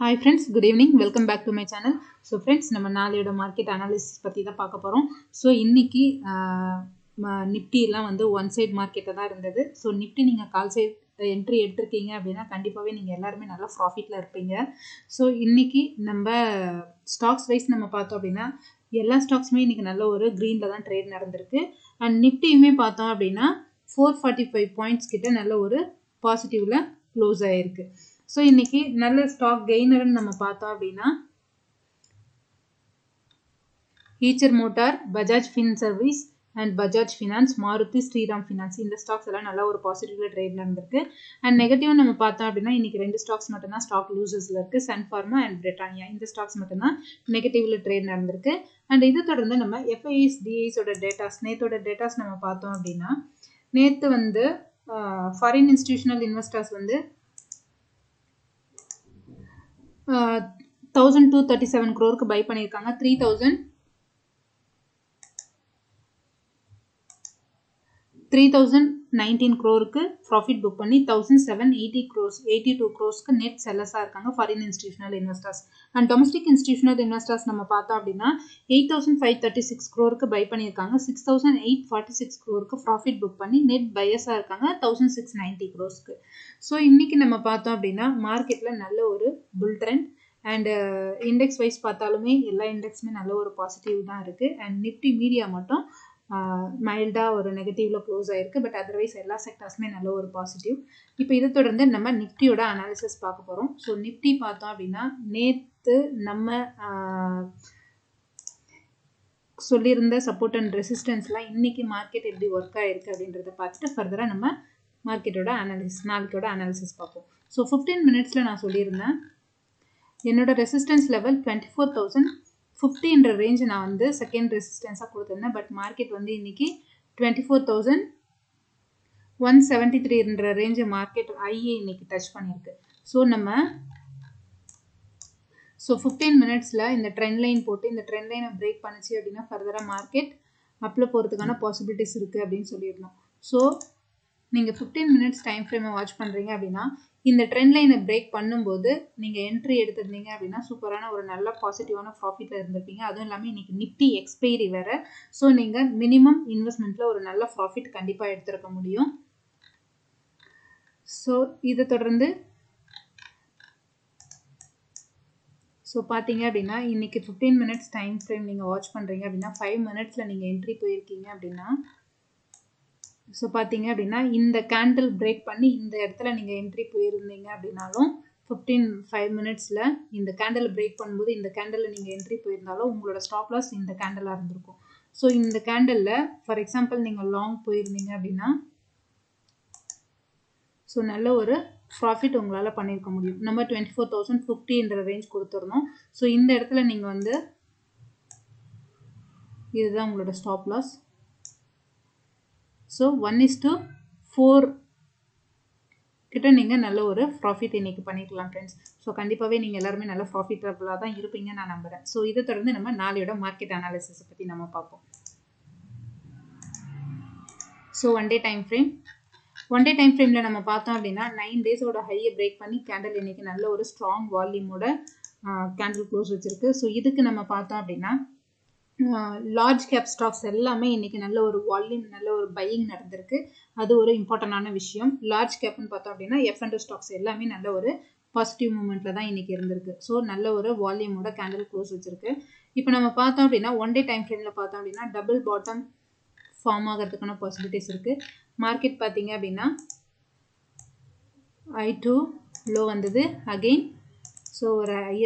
Hi friends good evening welcome back to my channel so friends நம்ம நாளையோட market analysis பற்றி தான் பார்க்க போகிறோம் ஸோ இன்றைக்கி நிஃப்டிலாம் வந்து ஒன் சைட் மார்க்கெட்டாக தான் இருந்தது. ஸோ நிஃப்டி நீங்கள் கால் சைட் என்ட்ரி எடுத்திருக்கீங்க அப்படின்னா கண்டிப்பாகவே நீங்கள் எல்லாருமே நல்லா ப்ராஃபிட்டில் இருப்பீங்க. ஸோ இன்றைக்கி நம்ம ஸ்டாக்ஸ் வைஸ் நம்ம பார்த்தோம் அப்படின்னா எல்லா ஸ்டாக்ஸுமே இன்றைக்கி நல்ல ஒரு க்ரீனில் தான் ட்ரேட் நடந்திருக்கு. அண்ட் நிஃப்டியுமே பார்த்தோம் அப்படின்னா ஃபோர் ஃபார்ட்டி ஃபைவ் பாயிண்ட்ஸ் கிட்ட நல்ல ஒரு பாசிட்டிவில் க்ளோஸ் ஆகிருக்கு ஸோ இன்னைக்கு நல்ல ஸ்டாக் கெய்னர்னு நம்ம பார்த்தோம் அப்படின்னா Eicher motor Bajaj fin service and Bajaj finance Maruti Shriram finance இந்த ஸ்டாக்ஸ் எல்லாம் நல்லா ஒரு பாசிட்டிவ்ல ட்ரேட் நடந்திருக்கு அண்ட் நெகட்டிவ் நம்ம பார்த்தோம் அப்படின்னா இன்னைக்கு ரெண்டு ஸ்டாக்ஸ் மட்டும்தான் ஸ்டாக் லூசர்ஸ்ல இருக்கு. சன் ஃபார்மா அண்ட் பிரிட்டானியா இந்த ஸ்டாக்ஸ் மட்டும்தான் நெகட்டிவ்ல ட்ரேட் நடந்திருக்கு. அண்ட் இதை தொடர்ந்து நம்ம எஃப்ஐஎஸ் டிஐஸோட டேட்டாஸ் நேத்தோட டேட்டாஸ் நம்ம பார்த்தோம் அப்படின்னா நேற்று வந்து ஃபாரின் இன்ஸ்டிடியூஷனல் இன்வெஸ்டர்ஸ் வந்து தௌசண்ட் டூ தேர்ட்டி செவன் க்ரோருக்கு பை பண்ணியிருக்காங்க. Three thousand three thousand nineteen க்ரோருக்கு profit book பண்ணி thousand seven eighty crores eighty two க்ரோஸ்க்கு net செல்லஸாக இருக்காங்க foreign institutional investors and domestic institutional investors நம்ம பார்த்தோம் அப்படின்னா eight thousand five thirty six க்ரோருக்கு buy பண்ணியிருக்காங்க. Six thousand eight forty six க்ரோருக்கு profit book பண்ணி net பையஸாக இருக்காங்க தௌசண்ட் சிக்ஸ் நைன்ட்டி க்ரோஸ்க்கு ஸோ இன்றைக்கி நம்ம பார்த்தோம் அப்படின்னா மார்க்கெட்டில் நல்ல ஒரு bull trend and index wise பார்த்தாலுமே எல்லா இண்டெக்ஸுமே நல்ல ஒரு பாசிட்டிவ் தான் இருக்குது அண்ட் நிஃப்டி மீடியா மட்டும் மைல்டாக ஒரு நெகட்டிவில் க்ளோஸ் ஆயிருக்கு. பட் அதர்வைஸ் எல்லா செக்டர்ஸுமே நல்ல ஒரு பாசிட்டிவ் இப்போ இதை தொடர்ந்து நம்ம நிஃப்டியோட அனாலிசிஸ் பார்க்க போகிறோம் ஸோ நிஃப்டி பார்த்தோம் அப்படின்னா நேற்று நம்ம சொல்லியிருந்த சப்போர்ட் அண்ட் ரெசிஸ்டன்ஸ்லாம் இன்றைக்கி மார்க்கெட் எப்படி ஒர்க் ஆகிருக்கு அப்படின்றத பார்த்துட்டு ஃபர்தராக நம்ம மார்க்கெட்டோட அனாலிசிஸ் நாளைக்கோட அனாலிசிஸ் பார்ப்போம். ஸோ ஃபிஃப்டீன் மினிட்ஸில் நான் சொல்லியிருந்தேன் என்னோட resistance level twenty four thousand ஃபிஃப்டின்ற range நான் வந்து செகண்ட் ரெசிஸ்டன்ஸாக கொடுத்துருந்தேன். பட் மார்க்கெட் வந்து இன்னைக்கு twenty four thousand one seventy த்ரீன்ற range market IA இன்றைக்கி டச் பண்ணியிருக்கு. ஸோ நம்ம ஸோ ஃபிஃப்டீன் மினிட்ஸில் இந்த ட்ரெண்ட் லைன் போட்டு இந்த ட்ரெண்ட் லைனை பிரேக் பண்ணிச்சு அப்படின்னா ஃபர்தராக மார்க்கெட் அப்பில் போகிறதுக்கான பாசிபிலிட்டிஸ் இருக்குது அப்படின்னு சொல்லியிருந்தோம். ஸோ நீங்கள் ஃபிஃப்டீன் மினிட்ஸ் டைம் ஃப்ரேமை வாட்ச் பண்ணுறீங்க அப்படின்னா இந்த ட்ரெண்ட் லைனை பிரேக் பண்ணும்போது நீங்கள் என்ட்ரி எடுத்திருந்தீங்க அப்படின்னா சூப்பரான ஒரு நல்ல பாசிட்டிவான ப்ராஃபிட்டில் இருந்திருப்பீங்க. அதுவும் இல்லாமல் இன்றைக்கி நிஃப்டி எக்ஸ்பைரி வேறு. ஸோ நீங்கள் மினிமம் இன்வெஸ்ட்மெண்ட்டில் ஒரு நல்ல ப்ராஃபிட் கண்டிப்பாக எடுத்திருக்க முடியும். ஸோ இதை தொடர்ந்து ஸோ பார்த்தீங்க அப்படின்னா இன்றைக்கி ஃபிஃப்டீன் மினிட்ஸ் டைம் ஃப்ரேம் நீங்கள் வாட்ச் பண்ணுறீங்க அப்படின்னா ஃபைவ் மினிட்ஸில் நீங்கள் என்ட்ரி போயிருக்கீங்க அப்படின்னா ஸோ பார்த்தீங்க அப்படின்னா இந்த கேண்டில் பிரேக் பண்ணி இந்த இடத்துல நீங்கள் என்ட்ரி போயிருந்தீங்க அப்படின்னாலும் ஃபிஃப்டீன் ஃபைவ் மினிட்ஸில் இந்த கேண்டில் பிரேக் பண்ணும்போது இந்த கேண்டலில் நீங்கள் என்ட்ரி போயிருந்தாலும் உங்களோட ஸ்டாப் லாஸ் இந்த கேண்டலாக இருந்திருக்கும். ஸோ இந்த கேண்டலில் ஃபார் எக்ஸாம்பிள் நீங்கள் லாங் போயிருந்தீங்க அப்படின்னா ஸோ நல்ல ஒரு ப்ராஃபிட் உங்களால் பண்ணியிருக்க முடியும். நம்ம டுவெண்ட்டி ஃபோர் தௌசண்ட் ஃபிஃப்டின்ற ரேஞ்ச் கொடுத்துருந்தோம் ஸோ இந்த இடத்துல நீங்கள் வந்து இதுதான் உங்களோட stop loss so one is to four கிட்ட நீங்கள் நல்ல ஒரு ப்ராஃபிட் இன்னைக்கு பண்ணிக்கலாம் ஃப்ரெண்ட்ஸ் ஸோ கண்டிப்பாகவே நீங்கள் எல்லாருமே நல்ல ப்ராஃபிட்டபுளாக தான் இருப்பீங்க நான் நம்புகிறேன் ஸோ இதை தொடர்ந்து நம்ம நாளையோட மார்க்கெட் அனாலிசிஸை பற்றி நம்ம பார்ப்போம். So one day time frame one day time ஃப்ரேமில் நம்ம பார்த்தோம் அப்படின்னா நைன் டேஸோட ஹையை பிரேக் பண்ணி கேண்டில் இன்னைக்கு நல்ல ஒரு ஸ்ட்ராங் வால்யூமோட கேண்டில் க்ளோஸ் வச்சுருக்கு. ஸோ இதுக்கு நம்ம பார்த்தோம் அப்படின்னா லார்ஜ் கேப் ஸ்டாக்ஸ் எல்லாமே இன்றைக்கி நல்ல ஒரு வால்யூம் நல்ல ஒரு பையிங் நடந்திருக்கு. அது ஒரு இம்பார்ட்டண்டான விஷயம். லார்ஜ் கேப்னு பார்த்தோம் அப்படின்னா எஃப் அண்ட் ஸ்டாக்ஸ் எல்லாமே நல்ல ஒரு பாசிட்டிவ் மூமெண்ட்டில் தான் இன்றைக்கி இருந்திருக்கு. ஸோ நல்ல ஒரு வால்யூமோட கேண்டில் க்ளோஸ் வச்சுருக்கு. இப்போ நம்ம பார்த்தோம் அப்படின்னா ஒன் டே டைம் ஃப்ரேமில் பார்த்தோம் அப்படின்னா டபுள் பாட்டம் ஃபார்ம் ஆகிறதுக்கான பாசிபிலிட்டிஸ் இருக்குது மார்க்கெட் பார்த்தீங்க அப்படின்னா ஐ டூ லோ வந்தது. அகெயின் ஸோ ஒரு ஐ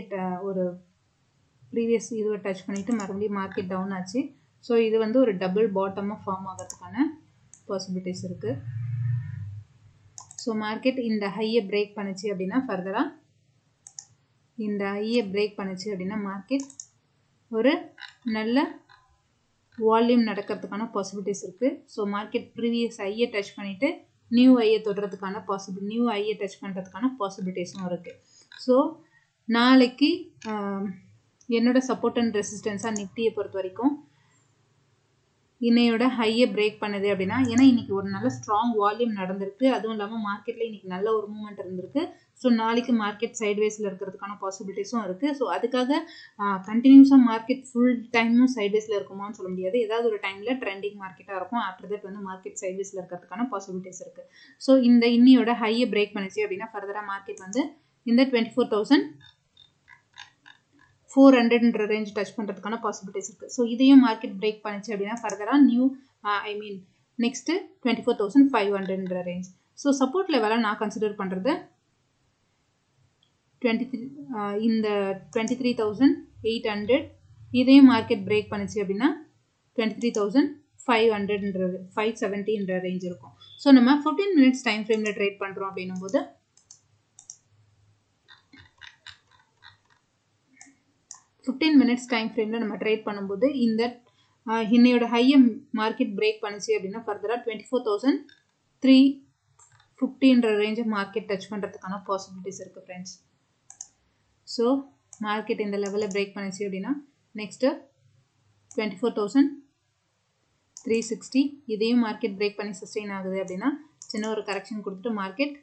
ஒரு ப்ரீவியஸ் இதுவை டச் பண்ணிவிட்டு மறுபடியும் மார்க்கெட் டவுன் ஆச்சு. ஸோ இது வந்து ஒரு டபுள் பாட்டமாக ஃபார்ம் ஆகிறதுக்கான பாசிபிலிட்டிஸ் இருக்குது ஸோ மார்க்கெட் இந்த ஹையை பிரேக் பண்ணுச்சு அப்படின்னா ஃபர்தராக இந்த ஹையை பிரேக் பண்ணுச்சு அப்படின்னா மார்க்கெட் ஒரு நல்ல வால்யூம் நடக்கிறதுக்கான பாசிபிலிட்டிஸ் இருக்குது ஸோ மார்க்கெட் ப்ரீவியஸ் ஐயை டச் பண்ணிவிட்டு நியூ ஐயை தொடுறதுக்கான பாசிபிள் நியூ ஐயை டச் பண்ணுறதுக்கான பாசிபிலிட்டிஸும் இருக்குது ஸோ நாளைக்கு என்னோட சப்போர்ட் அண்ட் ரெசிஸ்டன்ஸாக நிஃப்டியை பொறுத்த வரைக்கும் இன்னையோட ஹையை பிரேக் பண்ணுது அப்படின்னா ஏன்னா இன்னைக்கு ஒரு நல்ல ஸ்ட்ராங் வால்யூம் நடந்திருக்கு. அதுவும் இல்லாமல் மார்க்கெட்டில் இன்னைக்கு நல்ல ஒரு மூமெண்ட் இருந்திருக்கு. ஸோ நாளைக்கு மார்க்கெட் சைட்வேஸில் இருக்கிறதுக்கான பாசிபிலிட்டிஸும் இருக்குது ஸோ அதுக்காக கண்டினியூஸாக மார்க்கெட் ஃபுல் டைமும் சைட்வேஸில் இருக்குமான்னு சொல்ல முடியாது. ஏதாவது ஒரு டைமில் ட்ரெண்டிங் மார்க்கெட்டாக இருக்கும். ஆஃப்டர் தட் வந்து மார்க்கெட் சைட்வேஸில் இருக்கிறதுக்கான பாசிபிலிட்டிஸ் இருக்குது ஸோ இந்த இன்னியோட ஹையை பிரேக் பண்ணிச்சு அப்படின்னா ஃபர்தராக மார்க்கெட் வந்து இந்த டுவெண்ட்டி ஃபோர் தௌசண்ட் ஃபோர் ஹண்ட்ரட்ன்ற ரேஞ்ச் டச் பண்ணுறதுக்கான பாசிபிலிட்டிஸ் இருக்குது ஸோ இதையும் மார்க்கெட் பிரேக் பண்ணிச்சு அப்படின்னா ஃபர்தராக new I mean next twenty four thousand five ஹண்ட்ரட்ன்ற range so support லெவலாக நான் கன்சிடர் பண்ணுறது டுவெண்ட்டி த்ரீ இந்த twenty three thousand eight hundred இதையும் மார்க்கெட் பிரேக் பண்ணிச்சு அப்படின்னா டுவெண்ட்டி த்ரீ தௌசண்ட் ஃபைவ் ஹண்ட்ரட்ன்றது ஃபைவ் செவன்ட்டின்ற ரேஞ்ச் இருக்கும். ஸோ நம்ம ஃபிஃப்டீன் மினிட்ஸ் டைம் ஃப்ரேமில் ட்ரேட் பண்ணுறோம் அப்படின்னும் போது ஃபிஃப்டீன் மினிட்ஸ் டைம் ஃப்ரேமில் நம்ம ட்ரேட் பண்ணும்போது இந்த இன்னையோட ஹையை மார்க்கெட் பிரேக் பண்ணிச்சு அப்படின்னா ஃபர்தராக டுவெண்ட்டி ஃபோர் தௌசண்ட் த்ரீ ஃபிஃப்டின்ற ரேஞ்சை மார்க்கெட் டச் பண்ணுறதுக்கான பாசிபிலிட்டிஸ் இருக்குது ஃப்ரெண்ட்ஸ் ஸோ மார்க்கெட் இந்த லெவலில் பிரேக் பண்ணிச்சு அப்படின்னா next twenty four thousand three sixty இதையும் மார்க்கெட் பிரேக் பண்ணி சஸ்டெயின் ஆகுது அப்படின்னா சின்ன ஒரு கரெக்ஷன் கொடுத்துட்டு மார்க்கெட்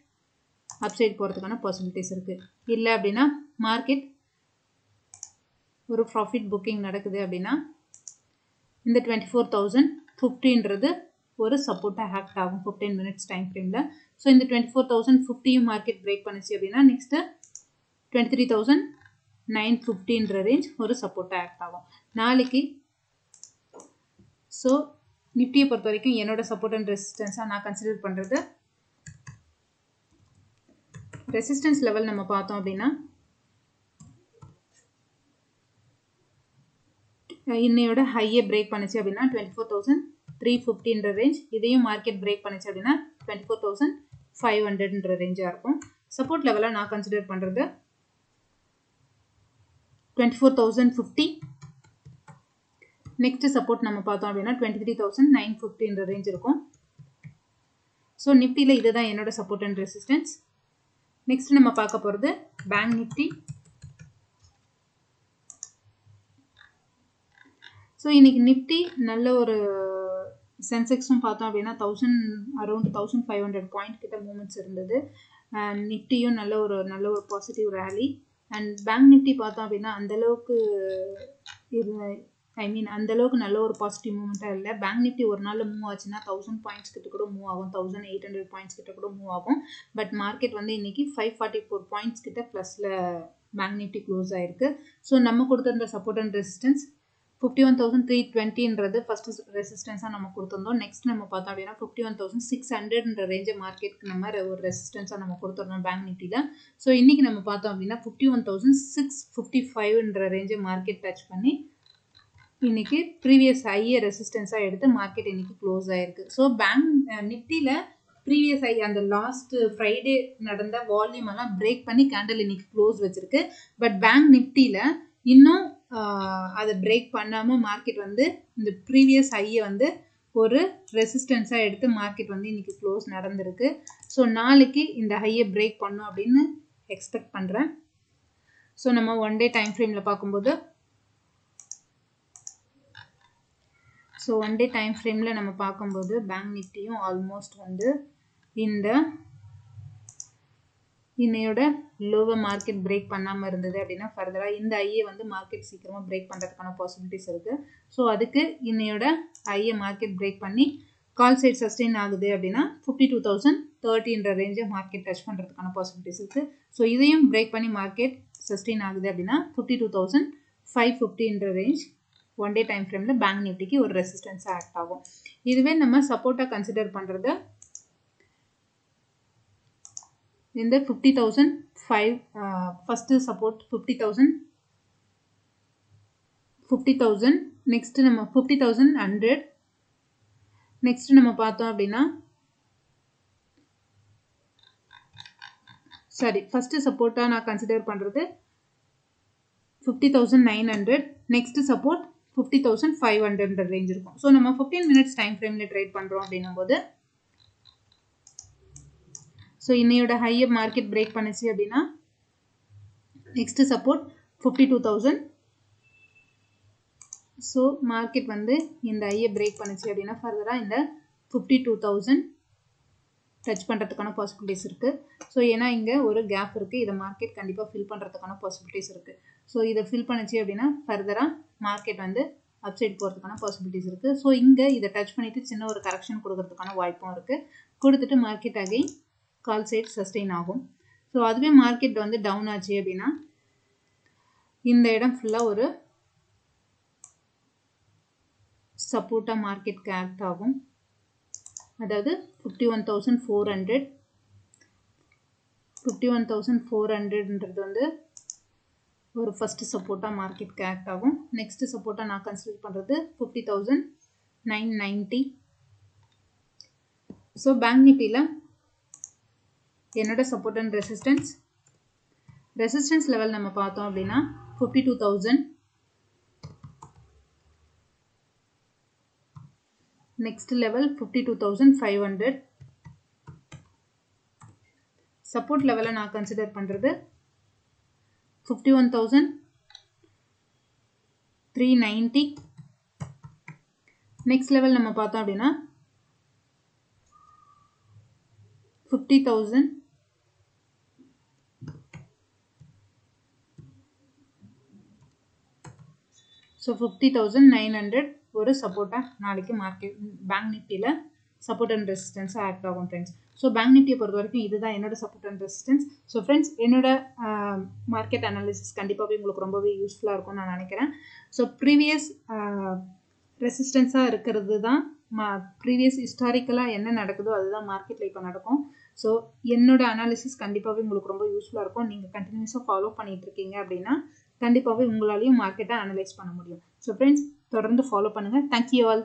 அப்சைட் போகிறதுக்கான பாசிபிலிட்டிஸ் இருக்குது இல்லை அப்படின்னா மார்க்கெட் ஒரு ப்ராஃபிட் புக்கிங் நடக்குது அப்படின்னா இந்த டுவெண்ட்டி ஃபோர் தௌசண்ட் ஃபிஃப்டின்றது ஒரு சப்போர்ட்டாக ஆக்ட் ஆகும் ஃபிஃப்டீன் மினிட்ஸ் டைம் ஃப்ரேமில் ஸோ இந்த டுவெண்ட்டி ஃபோர் தௌசண்ட் ஃபிஃப்டியும் மார்க்கெட் பிரேக் பண்ணிச்சு அப்படின்னா next twenty three thousand nine ஃபிஃப்டின்ற range ஒரு சப்போர்ட்டாக ஆக்ட் ஆகும். நாளைக்கு ஸோ நிஃப்டியை பொறுத்த வரைக்கும் என்னோட சப்போர்ட் அண்ட் ரெசிஸ்டன்ஸாக நான் கன்சிடர் பண்ணுறது ரெசிஸ்டன்ஸ் லெவல் நம்ம பார்த்தோம் அப்படின்னா இன்னையோட ஹையை பிரேக் பண்ணுச்சு அப்படின்னா டுவெண்ட்டி ஃபோர் தௌசண்ட் த்ரீ ஃபிஃப்டின்ற ரேஞ்ச் இதையும் மார்க்கெட் பிரேக் பண்ணுச்சு அப்படின்னா டுவெண்ட்டி ஃபோர் தௌசண்ட் ஃபைவ் ஹண்ட்ரட்ன்ற ரேஞ்சாக இருக்கும். சப்போர்ட் லெவலாக நான் கன்சிடர் பண்ணுறது twenty four thousand fifty next support நம்ம பார்த்தோம் அப்படின்னா டுவெண்ட்டி த்ரீ தௌசண்ட் நைன் ஃபிஃப்டின்ற ரேஞ்ச் இருக்கும். ஸோ நிஃப்டியில் இதுதான் என்னோட சப்போர்ட் அண்ட் ரெசிஸ்டன்ஸ் நெக்ஸ்ட் நம்ம பார்க்க போகிறது பேங்க் நிஃப்டி ஸோ இன்றைக்கி நிஃப்டி நல்ல ஒரு சென்செக்ஸும் பார்த்தோம் அப்படின்னா thousand around thousand five hundred point கிட்ட மூமெண்ட்ஸ் இருந்தது. நிஃப்டியும் நல்ல ஒரு நல்ல ஒரு positive rally and bank Nifty பார்த்தோம் அப்படின்னா அந்தளவுக்கு ஐ மீன் அந்தளவுக்கு நல்ல ஒரு பாசிட்டிவ் மூமெண்ட்டாக இல்லை. பேங்க் நிஃப்டி ஒரு நாளில் மூவ் ஆச்சுன்னா தௌசண்ட் பாயிண்ட்ஸ் கிட்ட கூட மூவ் ஆகும். தௌசண்ட் எயிட் ஹண்ட்ரட் பாயிண்ட்ஸ் கிட்ட கூட மூவ் ஆகும். பட் மார்க்கெட் வந்து இன்னைக்கு ஃபைவ் ஃபார்ட்டி ஃபோர் பாயிண்ட்ஸ் கிட்ட ப்ளஸில் பேங்க் நிஃப்டி க்ளோஸ் ஆயிருக்கு. ஸோ நம்ம கொடுத்துருந்த support and resistance fifty one thousand three டுவெண்ட்டின்றது first ரெசிஸ்டன்ஸாக நம்ம கொடுத்துருந்தோம். நெக்ஸ்ட் நம்ம பார்த்தோம் அப்படின்னா ஃபிஃப்டி ஒன் தௌசண்ட் சிக்ஸ் ஹண்ட்ரட்ன்ற ரேஞ்சை மார்க்கெட்டுக்கு நம்ம ஒரு ரெசிஸ்டன்ஸாக நம்ம கொடுத்துருந்தோம் பேங்க் நிஃப்டியில் ஸோ இன்றைக்கி நம்ம பார்த்தோம் அப்படின்னா fifty one thousand six fifty ஃபைவ்ன்ற ரேஞ்சை மார்க்கெட் டச் பண்ணி இன்றைக்கி ப்ரீவியஸ் ஹையை ரெசிஸ்டன்ஸாக எடுத்து மார்க்கெட் இன்றைக்கி க்ளோஸ் ஆகிருக்கு ஸோ பேங்க் நிஃப்டியில் ப்ரீவியஸ் ஐ அந்த லாஸ்ட் ஃப்ரைடே நடந்த வால்யூம் எல்லாம் பிரேக் பண்ணி கேண்டில் இன்னைக்கு க்ளோஸ் வச்சுருக்கு. பட் பேங்க் நிஃப்டியில் இன்னும் அதை பிரேக் பண்ணாமல் மார்க்கெட் வந்து இந்த ப்ரீவியஸ் ஹையை வந்து ஒரு ரெசிஸ்டன்ஸாக எடுத்து மார்க்கெட் வந்து இன்றைக்கி க்ளோஸ் நடந்திருக்கு. ஸோ நாளைக்கு இந்த ஹையை பிரேக் பண்ணும் அப்படின்னு எக்ஸ்பெக்ட் பண்ணுறேன் ஸோ நம்ம ஒன் டே டைம் ஃப்ரேமில் பார்க்கும்போது ஸோ ஒன் டே டைம் ஃப்ரேமில் நம்ம பார்க்கும்போது பேங்க் நிஃப்டியும் ஆல்மோஸ்ட் வந்து இந்த இன்னையோட லோவை மார்க்கெட் பிரேக் பண்ணாமல் இருந்தது அப்படின்னா ஃபர்தராக இந்த ஐயை வந்து மார்க்கெட் சீக்கிரமாக பிரேக் பண்ணுறதுக்கான பாசிபிலிட்டிஸ் இருக்குது ஸோ அதுக்கு இன்னையோட ஐயை மார்க்கெட் பிரேக் பண்ணி கால் சைட் சஸ்டெயின் ஆகுது அப்படின்னா ஃபிஃப்டி டூ தௌசண்ட் தேர்ட்டின்ற ரேஞ்சை மார்க்கெட் டச் பண்ணுறதுக்கான பாசிபிலிட்டிஸ் இருக்குது ஸோ இதையும் பிரேக் பண்ணி மார்க்கெட் சஸ்டெயின் ஆகுது அப்படின்னா ஃபிஃப்டி டூ தௌசண்ட் ஃபைவ் ஃபிஃப்டின்ற ரேஞ்ச் ஒன் டே டைம் ஃப்ரேமில் பேங்க் நிஃப்டிக்கு ஒரு ரெசிஸ்டன்ஸாக ஆக்ட் ஆகும். இதுவே நம்ம சப்போர்ட்டாக கன்சிடர் பண்ணுறது இந்த fifty thousand five first support fifty thousand fifty thousand next நம்ம ஃபிஃப்டி தௌசண்ட் ஹண்ட்ரட் நெக்ஸ்ட் நம்ம பார்த்தோம் அப்படின்னா சாரி ஃபஸ்ட்டு சப்போர்ட்டாக நான் கன்சிடர் பண்ணுறது fifty thousand nine hundred next support fifty thousand five hundred range இருக்கும். ஸோ நம்ம ஃபிஃப்டீன் மினிட்ஸ் டைம் ஃப்ரேமில் ட்ரேட் பண்ணுறோம் அப்படின்னும் போது ஸோ இன்னையோட ஹையை மார்க்கெட் பிரேக் பண்ணுச்சு அப்படின்னா next support fifty two thousand so market வந்து இந்த ஐயை பிரேக் பண்ணுச்சு அப்படின்னா ஃபர்தராக இந்த ஃபிஃப்டி டூ தௌசண்ட் டச் பண்ணுறதுக்கான பாசிபிலிட்டிஸ் இருக்குது ஸோ ஏன்னா இங்கே ஒரு கேப் இருக்குது இதை மார்க்கெட் கண்டிப்பாக ஃபில் பண்ணுறதுக்கான பாசிபிலிட்டிஸ் இருக்குது ஸோ இதை ஃபில் பண்ணுச்சு அப்படின்னா ஃபர்தராக மார்க்கெட் வந்து அப்சைட் போகிறதுக்கான பாசிபிலிட்டிஸ் இருக்குது ஸோ இங்கே இதை டச் பண்ணிவிட்டு சின்ன ஒரு கரெக்ஷன் கொடுக்கறதுக்கான வாய்ப்பும் இருக்குது கொடுத்துட்டு market again call side sustain ஆகும். ஸோ அதுவே மார்க்கெட் வந்து டவுன் ஆச்சு அப்படின்னா இந்த இடம் ஃபுல்லாக ஒரு சப்போர்ட்டாக மார்க்கெட்க்கு ஆக்ட் ஆகும். அதாவது fifty one thousand four hundred fifty one thousand four ஹண்ட்ரட்ன்றது வந்து ஒரு ஃபஸ்ட்டு சப்போர்ட்டாக மார்க்கெட்க்கு ஆக்ட் ஆகும். நெக்ஸ்ட்டு சப்போர்ட்டாக நான் கன்சிடர் பண்ணுறது fifty thousand nine ninety so bank நிஃப்டியில் என்னோட support and resistance resistance level நம்ம பார்த்தோம் அப்படின்னா fifty two thousand next level 52500 support level நான் consider பண்றது 51390 next level நம்ம பார்த்தோம் அப்படின்னா 50000 so fifty thousand nine hundred ஒரு சப்போர்ட்டாக நாளைக்கு மார்க்கெட் பேங்க் நிஃப்டியில் சப்போர்ட் அண்ட் ரெசிஸ்டன்ஸாக ஆக்ட் ஆகும் ஃப்ரெண்ட்ஸ் ஸோ பேங்க் நிஃப்டியை பொறுத்த வரைக்கும் இதுதான் என்னோட support and resistance so friends என்னோட மார்க்கெட் அனாலிசிஸ் கண்டிப்பாகவே உங்களுக்கு ரொம்பவே யூஸ்ஃபுல்லாக இருக்கும்னு நான் நினைக்கிறேன். ஸோ ப்ரீவியஸ் ரெசிஸ்டன்ஸாக இருக்கிறது தான் மா ப்ரீவியஸ் ஹிஸ்டாரிக்கலாக என்ன நடக்குதோ அதுதான் மார்க்கெட்டில் இப்போ நடக்கும். ஸோ என்னோட அனாலிசிஸ் கண்டிப்பாகவே உங்களுக்கு ரொம்ப யூஸ்ஃபுல்லாக இருக்கும். நீங்கள் கண்டினியூஸாக ஃபாலோ பண்ணிகிட்டு இருக்கீங்க அப்படின்னா கண்டிப்பாகவே உங்களாலையும் மார்க்கெட்டை அனலைஸ் பண்ண முடியும். ஸோ ஃப்ரெண்ட்ஸ் தொடர்ந்து ஃபாலோ பண்ணுங்கள் தேங்க்யூ ஆல்